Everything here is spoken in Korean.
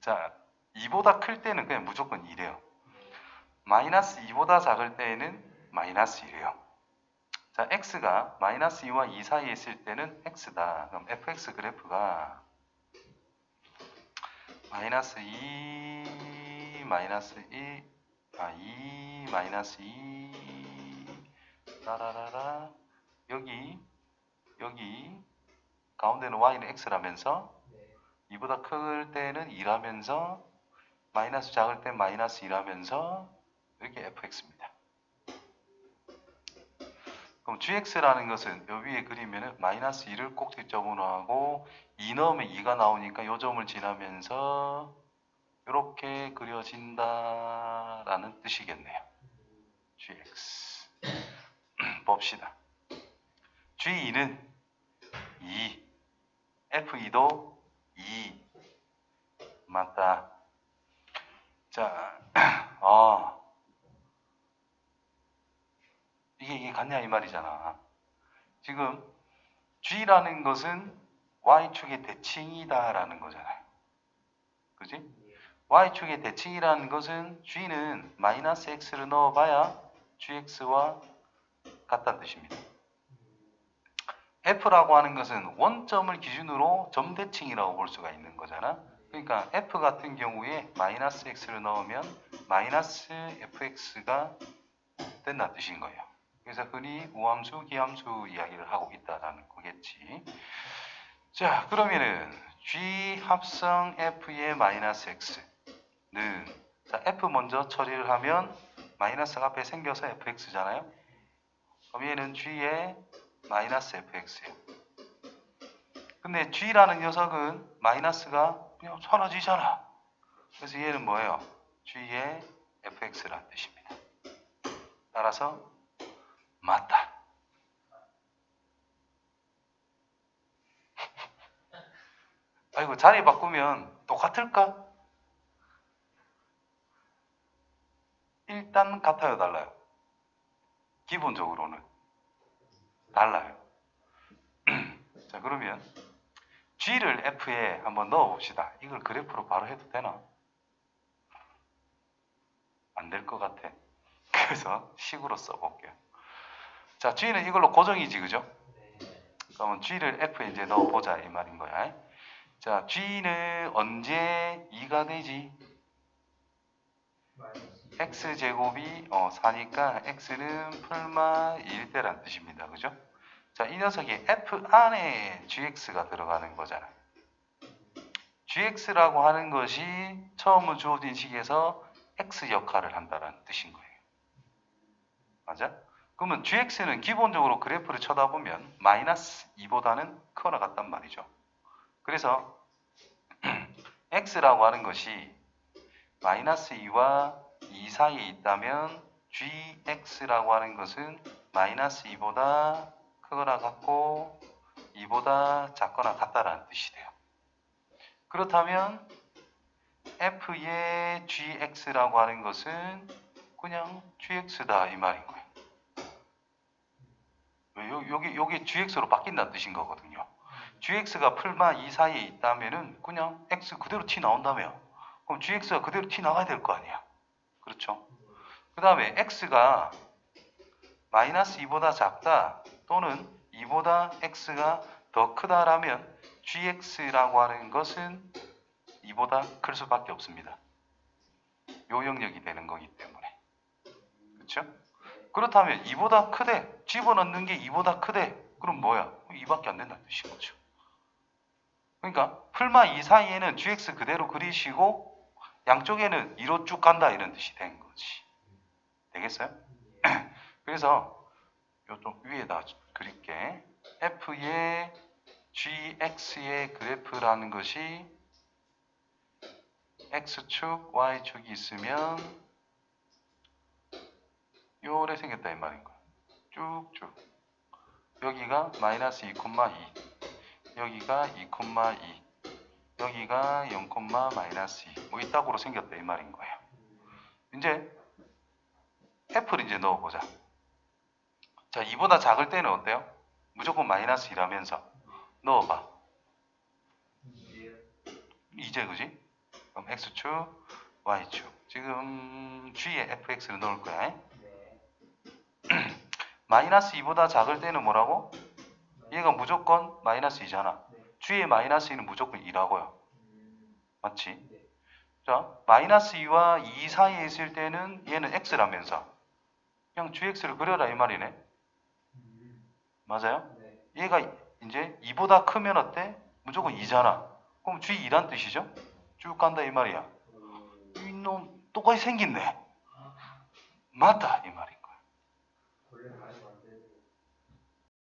자, 2보다 클 때는 그냥 무조건 2래요. 마이너스 2보다 작을 때에는 마이너스 1이에요. 자, x가 마이너스 2와 2 사이에 있을 때는 x다. 그럼 fx 그래프가 마이너스 2 마이너스 1 아, 2 마이너스 2 라라라라 여기 여기 가운데는 y는 x라면서 네. 2보다 클 때는 2라면서 마이너스 작을 때 마이너스 2라면서 이렇게 fx입니다. 그럼 gx라는 것은 요 위에 그리면은 마이너스 2를 꼭지점으로 하고 2 넣으면 2가 나오니까 요 점을 지나면서 이렇게 그려진다라는 뜻이겠네요. gx 봅시다. g2는 2 f2도 2 맞다. 자, 아 이게 이게 같냐 이 말이잖아. 지금 g라는 것은 y축의 대칭이다라는 거잖아요. 그지? y축의 대칭이라는 것은 g는 마이너스 x를 넣어봐야 gx와 같다는 뜻입니다. F라고 하는 것은 원점을 기준으로 점대칭이라고 볼 수가 있는 거잖아. 그러니까 f 같은 경우에 마이너스 x를 넣으면 마이너스 fx가 된다는 뜻인 거예요. 그래서 흔히 우함수, 기함수 이야기를 하고 있다라는 거겠지. 자, 그러면은 g 합성 f의 마이너스 x는 자, f 먼저 처리를 하면 마이너스가 앞에 생겨서 fx잖아요. 그럼 얘는 g의 마이너스 fx예요. 근데 g라는 녀석은 마이너스가 그냥 사라지잖아. 그래서 얘는 뭐예요? g의 fx라는 뜻입니다. 따라서 맞다. 아이고 자리 바꾸면 똑같을까? 일단 같아요, 달라요? 기본적으로는 달라요. 자, 그러면 G를 F에 한번 넣어 봅시다. 이걸 그래프로 바로 해도 되나? 안 될 것 같아. 그래서 식으로 써볼게요. 자, G는 이걸로 고정이지, 그죠? 그러면 G를 F에 이제 넣어보자, 이 말인 거야. 자, G는 언제 2가 되지? X제곱이 어, 4니까 x는 풀마 1대란 뜻입니다. 그죠? 자, 이 녀석이 f 안에 gx가 들어가는 거잖아. gx라고 하는 것이 처음 주어진 식에서 x 역할을 한다는 뜻인 거예요. 맞아? 그러면 gx는 기본적으로 그래프를 쳐다보면 마이너스 2보다는 크거나 같단 말이죠. 그래서 x라고 하는 것이 마이너스 2와 2 사이에 있다면 gx라고 하는 것은 마이너스 2보다 크거나 같고 2보다 작거나 같다라는 뜻이 돼요. 그렇다면 f의 gx라고 하는 것은 그냥 gx다 이 말인 거예요. 왜? 요- 여기 여기 gx로 바뀐다는 뜻인 거거든요. gx가 풀마 2 사이에 있다면은 그냥 x 그대로 t 나온다며. 그럼 gx가 그대로 t 나가야 될 거 아니야. 그렇죠? 그 다음에 x가 마이너스 2보다 작다 또는 2보다 x가 더 크다라면 gx라고 하는 것은 2보다 클 수밖에 없습니다. 요 영역이 되는 거기 때문에. 그렇죠? 그렇다면 2보다 크대 집어넣는 게 2보다 크대 그럼 뭐야? 2밖에 안 된다는 뜻인 거죠. 그러니까 풀마 2 사이에는 gx 그대로 그리시고 양쪽에는 2로 쭉 간다 이런 뜻이 된 거지. 되겠어요? 그래서 요쪽 위에다 그릴게. f의 gx의 그래프라는 것이 x축, y축이 있으면 요래 생겼다 이 말인 거야. 쭉쭉. 여기가 마이너스 2,2 여기가 2,2 여기가 0, 마이너스 2. 뭐 이따구로 생겼다 이 말인 거예요. 이제 f를 이제 넣어보자. 자, 2보다 작을 때는 어때요? 무조건 마이너스 2라면서 넣어봐. 이제 그지? 그럼 x축, y축. 지금 g에 fx를 넣을 거야. 네. 마이너스 2보다 작을 때는 뭐라고? 얘가 무조건 마이너스 2잖아. 네. g의 마이너스 2는 무조건 2라고요. 음, 맞지? 네. 자, 마이너스 2와 2 사이에 있을 때는 얘는 x라면서 그냥 gx를 그려라 이 말이네. 음, 맞아요? 네. 얘가 이제 2보다 크면 어때? 무조건 2잖아. 그럼 g 2란 뜻이죠? 쭉 간다 이 말이야. 음, 이놈 똑같이 생겼네. 맞다 이 말인